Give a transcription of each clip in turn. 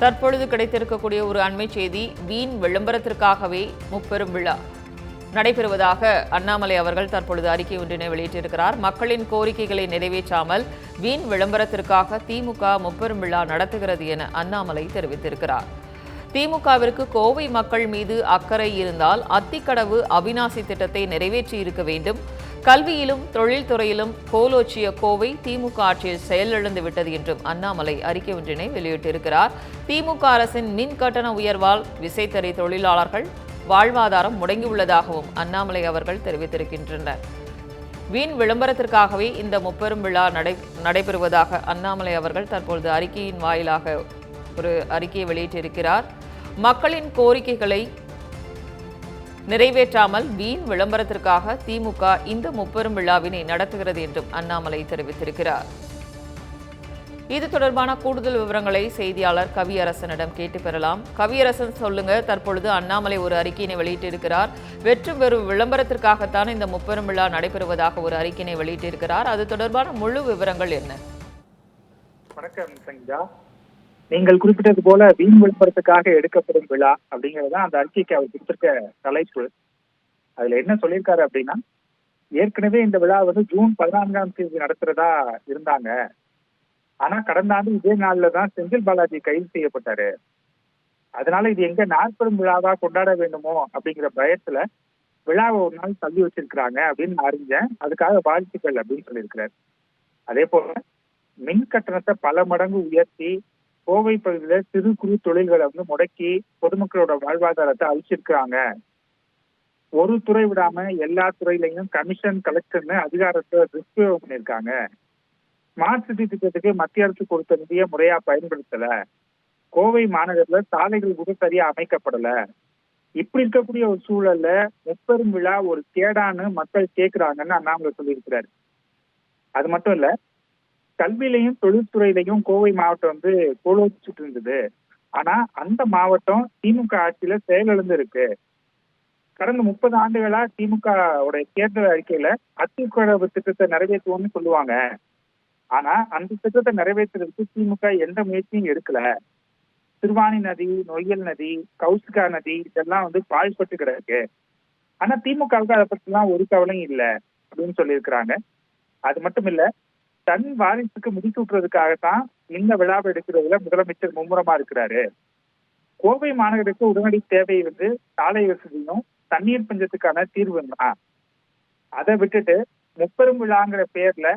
தற்பொழுது கிடைத்திருக்கக்கூடிய ஒரு அண்மை செய்தி வீண் விளம்பரத்திற்காகவே முப்பெரும் விழா. நடைபெறுவதாக அண்ணாமலை அவர்கள் தற்பொழுது அறிக்கை ஒன்றினை வெளியிட்டிருக்கிறார். மக்களின் கோரிக்கைகளை நிறைவேற்றாமல் வீண் விளம்பரத்திற்காக திமுக முப்பெரும் விழா நடத்துகிறது என அண்ணாமலை தெரிவித்திருக்கிறார். திமுகவிற்கு கோவை மக்கள் மீது அக்கறை இருந்தால் அத்திக்கடவு அவிநாசி திட்டத்தை நிறைவேற்றி இருக்க வேண்டும். கல்வியிலும் தொழில்துறையிலும் கோலோச்சிய கோவை திமுக ஆட்சியில் செயலிழந்து விட்டது என்றும் அண்ணாமலை அறிக்கை ஒன்றினை வெளியிட்டிருக்கிறார். திமுக அரசின் மின் கட்டண உயர்வால் விசைத்தறி தொழிலாளர்கள் வாழ்வாதாரம் முடங்கியுள்ளதாகவும் அண்ணாமலை அவர்கள் தெரிவித்திருக்கின்றனர். வீண் விளம்பரத்திற்காகவே இந்த முப்பெரும் விழா நடை நடைபெறுவதாக அண்ணாமலை அவர்கள் தற்பொழுது அறிக்கையின் வாயிலாக ஒரு அறிக்கையை வெளியிட்டிருக்கிறார். மக்களின் கோரிக்கைகளை நிறைவேற்றாமல் வீண் விளம்பரத்திற்காக திமுக இந்த முப்பெரும் விழாவினை நடத்துகிறது என்றும் அண்ணாமலை தெரிவித்திருக்கிறார். இது தொடர்பான கூடுதல் விவரங்களை செய்தியாளர் கவியரசனிடம் கேட்டு பெறலாம். கவியரசன் சொல்லுங்க தற்பொழுது அண்ணாமலை ஒரு அறிக்கையினை வெளியிட்டிருக்கிறார். வெற்றும் வெறும் விளம்பரத்திற்காகத்தான் இந்த முப்பெரும் விழா நடைபெறுவதாக ஒரு அறிக்கையினை வெளியிட்டிருக்கிறார். அது தொடர்பான முழு விவரங்கள் என்ன? வணக்கம் சங்கீதா. நீங்கள் குறிப்பிட்டது போல வீண் விளம்பரத்துக்காக எடுக்கப்படும் விழா அப்படிங்கிறது தான் அந்த அறிக்கைக்கு அவர் கொடுத்திருக்க தலைப்பு. அதுல என்ன சொல்லியிருக்காரு அப்படின்னா ஏற்கனவே இந்த விழா வந்து ஜூன் பதினான்காம் தேதி நடத்துறதா இருந்தாங்க. ஆனா கடந்த ஆண்டு இதே நாள்ல தான் செந்தில் பாலாஜி கைது செய்யப்பட்டாரு. அதனால இது எங்க நாற்பெரும் விழாவா கொண்டாட வேண்டுமோ அப்படிங்கிற பயத்துல விழாவை ஒரு நாள் தள்ளி வச்சிருக்கிறாங்க அப்படின்னு நான் அறிஞ்சேன். அதுக்காக வாழ்த்துக்கள் அப்படின்னு சொல்லியிருக்கிறாரு. அதே போல மின் கட்டணத்தை பல மடங்கு உயர்த்தி கோவை பகுதியில சிறு குறு தொழில்களை வந்து முடக்கி பொதுமக்களோட வாழ்வாதாரத்தை அழிச்சிருக்கிறாங்க. ஒரு துறை விடாம எல்லா துறையிலையும் கமிஷன் கலெக்ஷன் அதிகாரத்தை துஷ்பிரயோகம் பண்ணியிருக்காங்க. ஸ்மார்ட் சிட்டி திட்டத்துக்கு மத்திய அரசு கொடுத்த நிதியை முறையா பயன்படுத்தல. கோவை மாநகர்ல சாலைகள் கூட சரியா அமைக்கப்படல. இப்படி இருக்கக்கூடிய ஒரு சூழல்ல முப்பெரும் விழா ஒரு கேடான்னு மக்கள் கேட்கிறாங்கன்னு அண்ணாமலை சொல்லியிருக்கிறாரு. அது மட்டும் இல்ல கல்வியிலையும் தொழில்துறையிலையும் கோவை மாவட்டம் வந்து கோலோச்சிட்டு இருந்தது. ஆனா அந்த மாவட்டம் திமுக ஆட்சியில செயலிழந்து இருக்கு கடந்த முப்பது ஆண்டுகளா திமுக உடைய தேர்தல் அறிக்கையில அத்திக்கடவு திட்டத்தை நிறைவேற்றுவோம்னு சொல்லுவாங்க. ஆனா அந்த திட்டத்தை நிறைவேற்றுறதுக்கு திமுக எந்த முயற்சியும் எடுக்கல. திருவாணி நதி நொய்யல் நதி கௌசிகா நதி இதெல்லாம் வந்து பாழ்பட்டு கிடக்கு ஆனா திமுகவுக்கு அதை பத்திலாம் ஒரு கவலையும் இல்லை அப்படின்னு சொல்லியிருக்கிறாங்க. அது மட்டும் இல்ல தன் வாரிசுக்கு முடித்து இந்த விழாவை எடுக்கிறதுல முதலமைச்சர் மும்முரமா இருக்கிறாரு. கோவை மாநகருக்கு உடனடி தேவை வந்து சாலை வசதியும் தண்ணீர் பஞ்சத்துக்கான தீர்வு தான் அதை விட்டுட்டு முப்பெரும் விழாங்கிற பேர்ல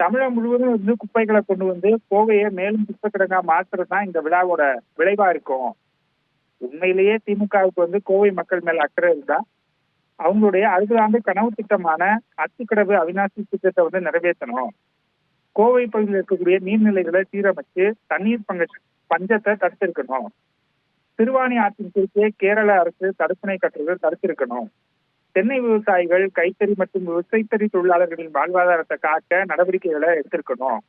தமிழகம் முழுவதும் வந்து குப்பைகளை கொண்டு வந்து கோவையை மேலும் குப்பைக்கிடங்கா மாற்றுறது தான் இந்த விழாவோட விளைவா இருக்கும். உண்மையிலேயே திமுகவுக்கு வந்து கோவை மக்கள் மேல அக்கறை இருந்தா அவங்களுடைய அறுபது ஆண்டு கனவு திட்டமான அத்துக்கடவு அவிநாசி திட்டத்தை வந்து நிறைவேற்றணும். கோவை பகுதியில் இருக்கக்கூடிய நீர்நிலைகளை சீரமைச்சு தண்ணீர் பங்க பஞ்சத்தை தடுத்திருக்கணும். திருவாணி ஆற்றின் குறுக்கே கேரள அரசு தடுப்பணை கட்டுறது தடுத்திருக்கணும். தென்னை விவசாயிகள் கைத்தறி மற்றும் விசைத்தறி தொழிலாளர்களின் வாழ்வாதாரத்தை காக்க நடவடிக்கைகளை எடுத்திருக்கணும்.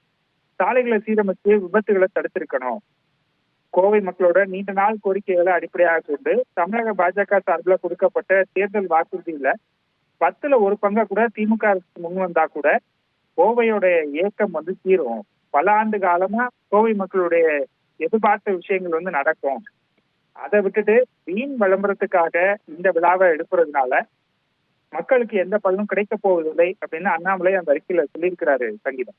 சாலைகளை சீரமைச்சு விபத்துகளை தடுத்திருக்கணும். கோவை மக்களோட நீண்ட நாள் கோரிக்கைகளை அடிப்படையாக கொண்டு தமிழக பாஜக சார்பில் கொடுக்கப்பட்ட தேர்தல் வாக்குறுதியில பத்துல ஒரு பங்கா கூட திமுக அரசு முன் வந்தா கூட கோவையோட ஏக்கம் வந்து தீரும். பல ஆண்டு காலமா கோவை மக்களுடைய எதிர்பார்த்த விஷயங்கள் வந்து நடக்கும். அதை விட்டுட்டு வீண் விளம்பரத்துக்காக இந்த விழாவை எடுக்கிறதுனால மக்களுக்கு எந்த பலனும் கிடைக்க போவதில்லை அப்படின்னு அண்ணாமலை அந்த அறிக்கையில சொல்லியிருக்கிறாரு சங்கீதம்.